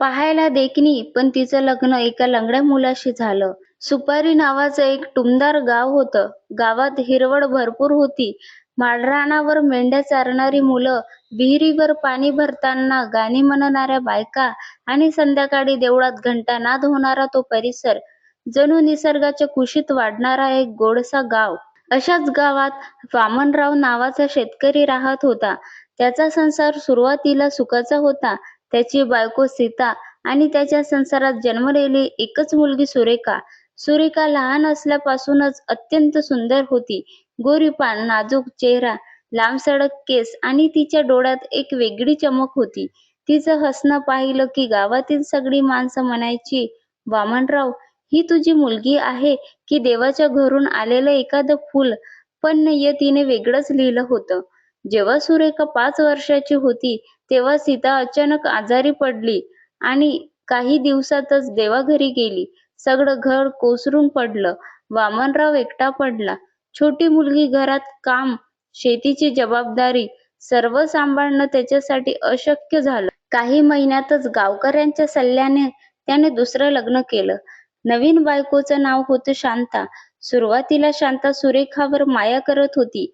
पाहायला देखणी पण तिचं लग्न एका लंगड्या मुलाशी झालं. सुपारी नावाचं एक टुमदार गाव होतं. गावात हिरवळ भरपूर होती. माळरानावर मेंढ्या चारणारी मुलं, विहिरीवर पाणी भरताना गाणी म्हणणाऱ्या बायका आणि संध्याकाळी देवळात घंटानाद होणारा तो परिसर जणू निसर्गाच्या कुशीत वाढणारा एक गोडसा गाव. अशाच गावात वामनराव नावाचा शेतकरी राहत होता. त्याचा संसार सुरुवातीला सुखाचा होता. त्याची बायको सीता आणि त्याच्या संसारात जन्मलेली एकच मुलगी सुरेखा. सुरेखा लहान असल्यापासूनच अत्यंत सुंदर होती. गोरीपान, नाजूक चेहरा, लांबसडक केस आणि तिच्या डोळ्यात एक वेगळी चमक होती. तिचं हसणं पाहिलं की गावातील सगळी माणसं म्हणायची, वामनराव, ही तुझी मुलगी आहे की देवाच्या घरून आलेलं एखादं फूल? पण तिने वेगळंच लिहिलं होतं. जेव्हा सुरेखा पाच वर्षाची होती तेव्हा सीता अचानक आजारी पडली आणि काही दिवसातच देवाघरी गेली. सगळं घर कोसरून पडलं. वामनराव एकटा पडला. छोटी मुलगी, घरात काम, शेतीची जबाबदारी सर्व सांभाळणं त्याच्यासाठी अशक्य झालं. काही महिन्यातच गावकऱ्यांच्या सल्ल्याने त्याने दुसरं लग्न केलं. नवीन बायकोचं नाव होतं शांता. सुरुवातीला शांता सुरेखावर माया करत होती.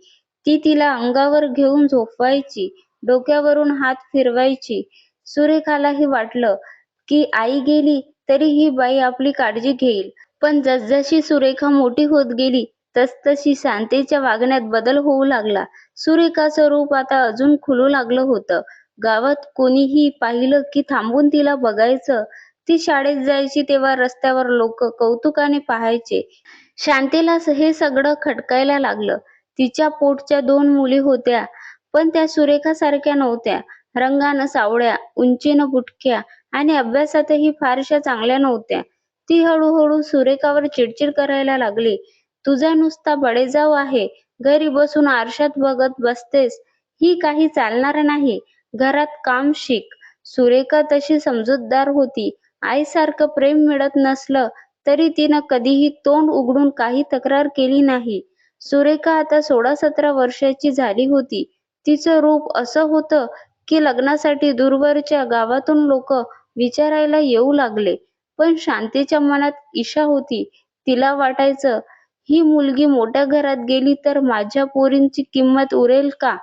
ती तिला अंगावर घेऊन झोपवायची, डोक्यावरून हात फिरवायची. सुरेखालाही वाटलं की आई गेली तरी ही बाई आपली काळजी घेईल. पण जसजशी सुरेखा मोठी होत गेली तसतशी शांतेच्या वागण्यात बदल होऊ लागला. सुरेखाचं रूप आता अजून खुलू लागलं होतं. गावात कोणीही पाहिलं की थांबून तिला बघायचं. ती शाळेत जायची तेव्हा रस्त्यावर लोक कौतुकाने पाहायचे. शांतेला हे सगळं खटकायला लागलं. तिच्या पोटच्या दोन मुली होत्या पण त्या सुरेखासारख्या नव्हत्या. रंगानं सावळ्या, उंचीनं बुटक्या आणि अभ्यासातही फारशा चांगल्या नव्हत्या. ती हळूहळू सुरेखावर चिडचिड करायला लागली. तुझा नुसता बडेजाव आहे. घरी बसून आरशात बघत बसतेस. ही काही चालणार नाही. घरात काम शिक. सुरेखा तशी समजूतदार होती. आईसारखं प्रेम मिळत नसलं तरी तिनं कधीही तोंड उघडून काही तक्रार केली नाही. सुरेखा आता सोळा सतरा वर्षाची झाली होती. तिचं रूप असं होतं की लग्नासाठी दूरवरच्या गावातून लोक विचारायला येऊ लागले. पण शांतीच्या मनात ईशा होती. तिला वाटायचं, ही मुलगी मोठ्या घरात गेली तर माझ्या पोरींची किंमत उरेल का?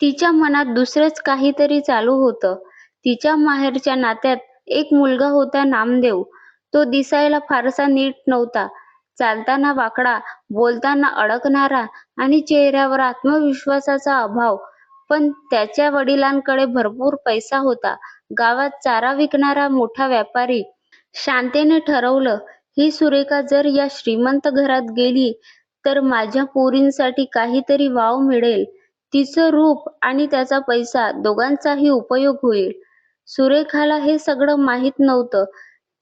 तिच्या मनात दुसरंच काहीतरी चालू होतं. तिच्या माहेरच्या नात्यात एक मुलगा होता नामदेव. तो दिसायला फारसा नीट नव्हता. चालताना वाकडा, बोलताना अडकणारा आणि चेहऱ्यावर आत्मविश्वासाचा अभाव. पण त्याच्या वडिलांकडे भरपूर पैसा होता. गावात चारा विकणारा मोठा व्यापारी. शांतेने ठरवलं, ही सुरेखा जर या श्रीमंत घरात गेली तर माझ्या पोरींसाठी काहीतरी वाव मिळेल. तिचं रूप आणि त्याचा पैसा दोघांचाही उपयोग होईल. सुरेखाला हे सगळं माहीत नव्हतं.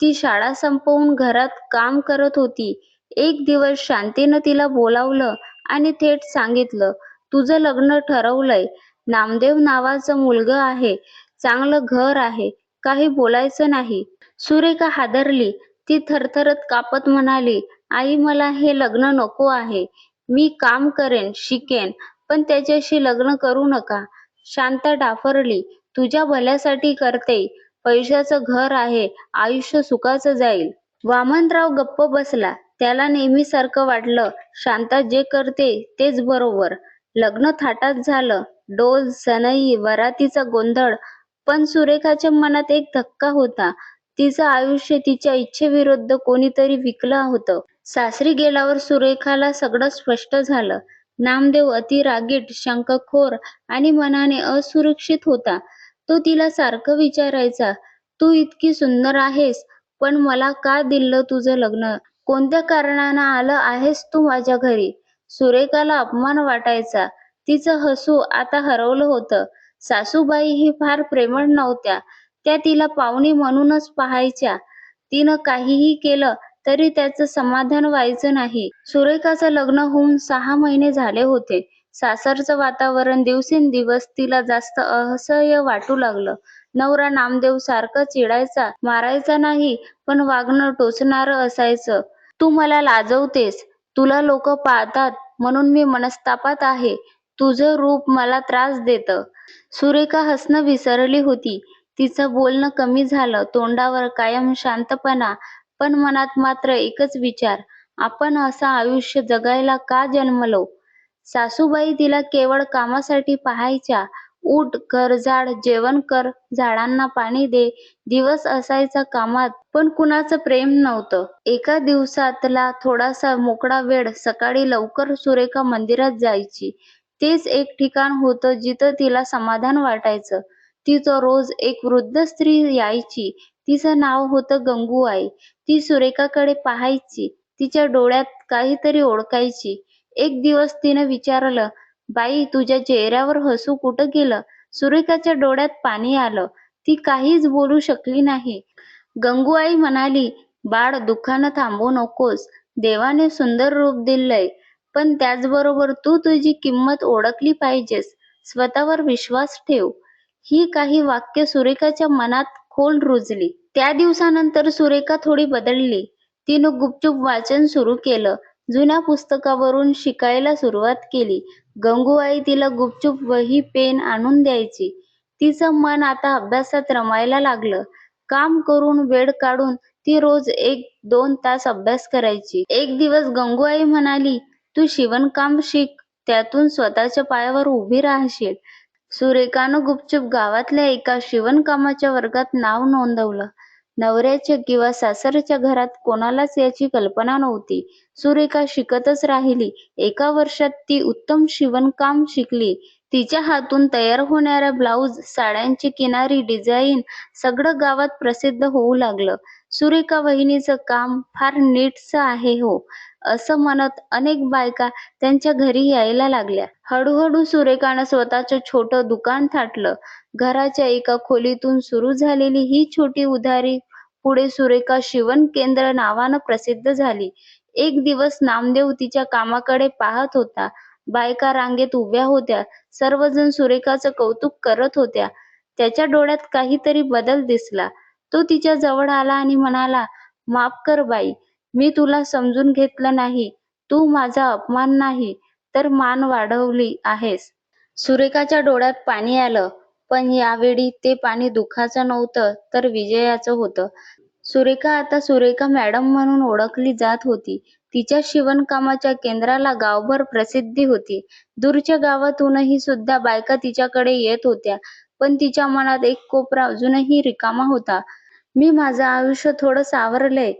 ती शाळा संपवून घरात काम करत होती. एक दिवस शांतीनं तिला बोलावलं आणि थेट सांगितलं, तुझं लग्न ठरवलंय. नामदेव नावाचा मुलगा आहे. चांगलं घर आहे. काही बोलायचं नाही. सुरेखा हादरली. ती थरथरत कापत म्हणाली, आई मला हे लग्न नको आहे. मी काम करेन, शिकेन, पण त्याच्याशी लग्न करू नका. शांता डाफरली, तुझ्या भल्यासाठी करते पैशाचं घर आहे. आयुष्य सुखाचं जाईल. वामनराव गप्प बसला. त्याला नेहमीसारखं वाटलं. शांता जे करते तेच बरोबर. लग्न थाटात झालं. डोल, सनई, वरातीचा गोंधळ. पण सुरेखाच्या मनात एक धक्का होता. तिचं आयुष्य तिच्या इच्छेविरुद्ध कोणीतरी विकलं होतं. सासरी गेल्यावर सुरेखाला सगळं स्पष्ट झालं. नामदेव अति रागीट, आणि मनाने असुरक्षित होता. तो तिला सारखं विचारायचा, तू इतकी सुंदर आहेस, पण मला का दिलं तुझं लग्न? कोणत्या कारणानं आलं आहेस तू माझ्या घरी? सुरेखाला अपमान वाटायचा. तिचं हसू आता हरवलं होतं. सासूबाई ही फार प्रेमळ नव्हत्या. त्या तिला पाहुणी म्हणूनच पाहायच्या. तिनं काहीही केलं तरी त्याचं समाधान व्हायचं नाही. सुरेखाचं लग्न होऊन सहा महिने झाले होते. सासरचं वातावरण दिवसेंदिवस तिला जास्त असह्य वाटू लागलं. नवरा नामदेव सारखं चिडायचा, मारायचा नाही, पण वागणं टोचणारं असायचं. तू मला लाजवतेस. तुला लोक पाहतात म्हणून मी मनस्तापात आहे. तुझं रूप मला त्रास देतं. सुरेखा हसणं विसरली होती. तिचं बोलणं कमी झालं. तोंडावर कायम शांतपणा, पण मनात मात्र एकच विचार, आपण असं आयुष्य जगायला का जन्मलो? सासूबाई तिला केवळ कामासाठी पाहायच्या. उठ, घर झाड, जेवण कर, झाडांना पाणी दे. दिवस असायचा कामात, पण कुणाचं प्रेम नव्हतं. एका दिवसातला थोडासा मोकळा वेळ सकाळी लवकर सुरेखा मंदिरात जायची. तेच एक ठिकाण होतं जिथं तिला समाधान वाटायचं. तिथं रोज एक वृद्ध स्त्री यायची. तिचं नाव होतं गंगूबाई. ती सुरेखाकडे पाहायची. तिच्या डोळ्यात काहीतरी ओळखायची. एक दिवस तिनं विचारलं, बाई, तुझ्या चेहऱ्यावर हसू कुठं गेलं? सुरेखाच्या डोळ्यात पाणी आलं. ती काहीच बोलू शकली नाही. गंगूबाई म्हणाली, बाळ, दुःखानं थांबू नकोस. देवाने सुंदर रूप दिलंय, पण त्याचबरोबर तू तुझी किंमत ओळखली पाहिजेस. स्वतःवर विश्वास ठेव. ही काही वाक्य सुरेखाच्या मनात खोल रुजली. त्या दिवसानंतर सुरेखा थोडी बदलली. तिनं गुपचूप वाचन सुरू केलं. जुन्या पुस्तकावरून शिकायला सुरुवात केली. गंगूबाई तिला गुपचूप वही पेन आणून द्यायची. तिचं मन आता अभ्यासात रमायला लागलं. काम करून वेळ काढून ती रोज एक दोन तास अभ्यास करायची. एक दिवस गंगूबाई म्हणाली, तू शिवणकाम शिक. त्यातून स्वतःच्या पायावर उभी राहशील. सुरेखानं गुपचूप गावातल्या एका शिवणकामाच्या वर्गात नाव नोंदवलं. नवऱ्याच्या किंवा सासरच्या घरात कोणालाच याची कल्पना नव्हती. सुरेखा शिकतच राहिली. एका वर्षात ती उत्तम शिवणकाम शिकली. तिच्या हातून तयार होणाऱ्या ब्लाऊज, साड्यांची किनारी, डिझाईन सगळं गावात प्रसिद्ध होऊ लागलं. सुरेखा वहिनीचं काम फार नीटसं आहे हो, असं म्हणत अनेक बायका त्यांच्या घरी यायला लागल्या. हळूहळू सुरेखानं स्वतःचं छोटं दुकान थाटलं. घराच्या एका खोलीतून सुरू झालेली ही छोटी उधारी पुढे सुरेखा शिवण केंद्र नावानं प्रसिद्ध झाली. एक दिवस नामदेव तिच्या कामाकडे पाहत होता. बायका रांगेत उभ्या होत्या. सर्वजण सुरेखाचं कौतुक करत होत्या. त्याच्या डोळ्यात काहीतरी बदल दिसला. तो तिच्या जवळ आला आणि म्हणाला, माफ कर बाई, मी तुला समजून घेतलं नाही. तू माझा अपमान नाही, तर मान वाढवली आहेस. सुरेखाच्या डोळ्यात पाणी आलं. पण यावेळी ते पाणी दुःखाचं नव्हतं, तर विजयाचं होतं. सुरेखा आता सुरेखा मॅडम म्हणून ओळखली जात होती. तिच्या शिवणकामाच्या केंद्राला गावभर प्रसिद्धी होती. दूरच्या गावातूनही सुद्धा बायका तिच्याकडे येत होत्या. पण तिच्या मनात एक कोपरा अजूनही रिकामा होता. मी माझं आयुष्य थोडं सावरलंय,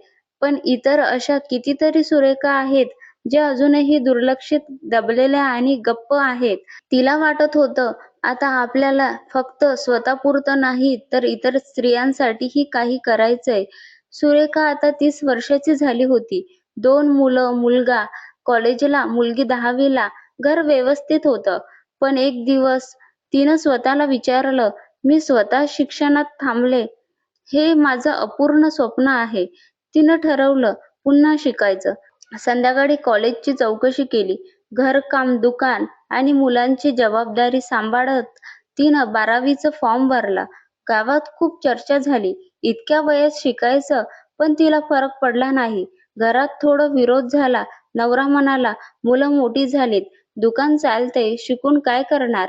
पण इतर अशा कितीतरी सुरेखा आहेत, ज्या अजूनही दुर्लक्षित, दबलेल्या आणि गप्प आहेत. तिला वाटत होतं, आता आपल्याला फक्त स्वतःपुरतं नाही, तर इतर स्त्रियांसाठीही काही करायचंय. सुरेखा आता तीस वर्षाची झाली होती. दोन मुलं, मुलगा कॉलेजला, मुलगी दहावीला. घर व्यवस्थित होतं. पण एक दिवस तिनं स्वतःला विचारलं, मी स्वतः शिक्षणात थांबले, हे माझं अपूर्ण स्वप्न आहे. तिनं ठरवलं, पुन्हा शिकायचं. संध्याकाळी कॉलेजची चौकशी केली. घरकाम, दुकान आणि मुलांची जबाबदारी सांभाळत तिनं बारावीचा फॉर्म भरला. गावात खूप चर्चा झाली. इतक्या वयात शिकायचं, पण तिला फरक पडला नाही. घरात थोडा विरोध झाला. नवरा म्हणाला, मुलं मोठी झालीत, दुकान चालतंय, शिकून काय करणार?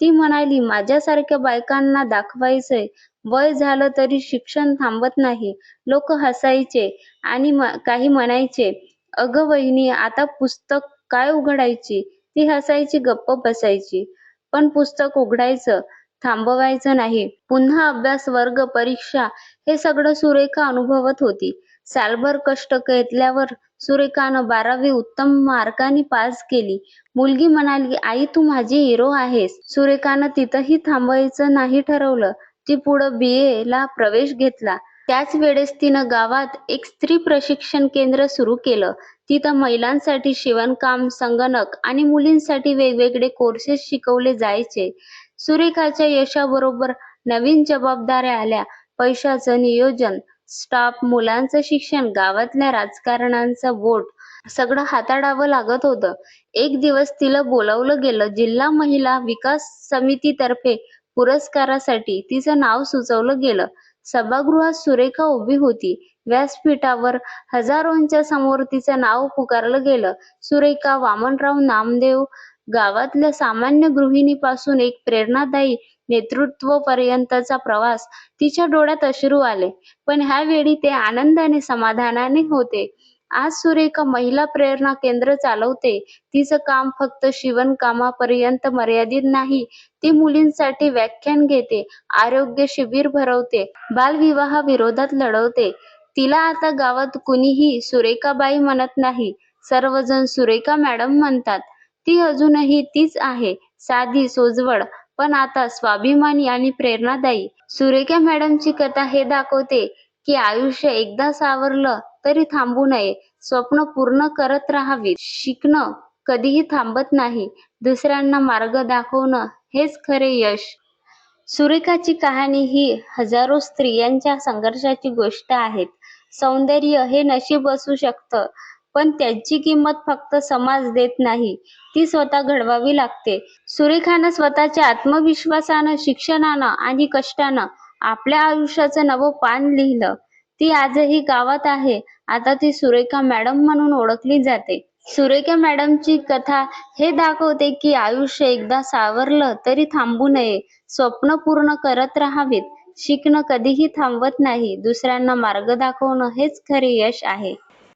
ती म्हणाली, माझ्यासारख्या बायकांना दाखवायचंय, वय झालं तरी शिक्षण थांबत नाही. लोक हसायचे आणि काही म्हणायचे, अगं वहिनी, आता पुस्तक काय उघडायची? ती हसायची, गप्प बसायची. पण पुस्तक उघडायचं, थांबवायचं नाही. पुन्हा अभ्यास, वर्ग, परीक्षा हे सगळं सुरेखा अनुभवत होती. सालभर कष्ट घेतल्यावर सुरेखानं बारावी उत्तम मार्काने पास केली. मुलगी म्हणाली, आई, तू माझी हिरो आहेस. सुरेखानं तिथंही थांबायचं नाही ठरवलं. ती पुढं बी. ए. ला प्रवेश घेतला. त्याच वेळेस तिनं गावात एक स्त्री प्रशिक्षण केंद्र सुरू केलं. तिथं महिलांसाठी शिवणकाम, संगणक आणि मुलींसाठी वेगवेगळे कोर्सेस शिकवले जायचे. सुरेखाच्या यशाबरोबर नवीन जबाबदाऱ्या आल्या. पैशाचं नियोजन, स्टाफ, मुलांचं शिक्षण, गावातल्या राजकारणांचा बोट सगळं हाताळावं लागत होतं. एक दिवस तिला बोलावलं गेलं. जिल्हा महिला विकास समितीतर्फे पुरस्कारासाठी तिचं नाव सुचवलं गेलं. सभागृहात सुरेखा उभी होती. व्यासपीठावर हजारोंच्या समोर तिचं नाव पुकारलं गेलं. सुरेखा वामनराव नामदेव गावातल्या सामान्य गृहिणीपासून एक प्रेरणादायी नेतृत्वपर्यंतचा प्रवास तिच्या डोळ्यात अश्रू आले पण ह्यावेळी ते आनंदाने समाधानाने होते आज सुरेखा महिला प्रेरणा केंद्र चालवते. तिचं काम फक्त शिवणकामापर्यंत मर्यादित नाही ती मुलींसाठी व्याख्यान घेते आरोग्य शिबिर भरवते बालविवाह विरोधात लढवते. तिला आता गावात कुणीही सुरेखाबाई म्हणत नाही सर्वजण सुरेखा मॅडम म्हणतात. ती अजूनही तीच आहे साधी सोज्वळ पण आता स्वाभिमानी आणि प्रेरणादायी. सुरेखा मॅडमची कथा हे दाखवते की आयुष्य एकदा सावरलं तरी थांबू नये. स्वप्न पूर्ण करत राहावी. शिकणं कधीही थांबत नाही. दुसऱ्यांना मार्ग दाखवणं हेच खरे यश. सुरेखाची कहाणी ही हजारो स्त्रियांच्या संघर्षाची गोष्ट आहे सौंदर्य हे नशीब असू शकतं पण त्याची किंमत फक्त समाज देत नाही. ती स्वतः घडवावी लागते. सुरेखानं स्वतःच्या आत्मविश्वासानं शिक्षणानं आणि कष्टानं आपल्या आयुष्याचं नवं पान लिहिलं. ती आजही गावात आहे. आता ती सुरेखा मॅडम म्हणून ओळखली जाते. सुरेखा मॅडमची कथा हे दाखवते की आयुष्य एकदा सावरलं तरी थांबू नये. स्वप्न पूर्ण करत राहावीत. शिकणं कधीही थांबवत नाही. दुसऱ्यांना मार्ग दाखवणं हेच खरे यश आहे.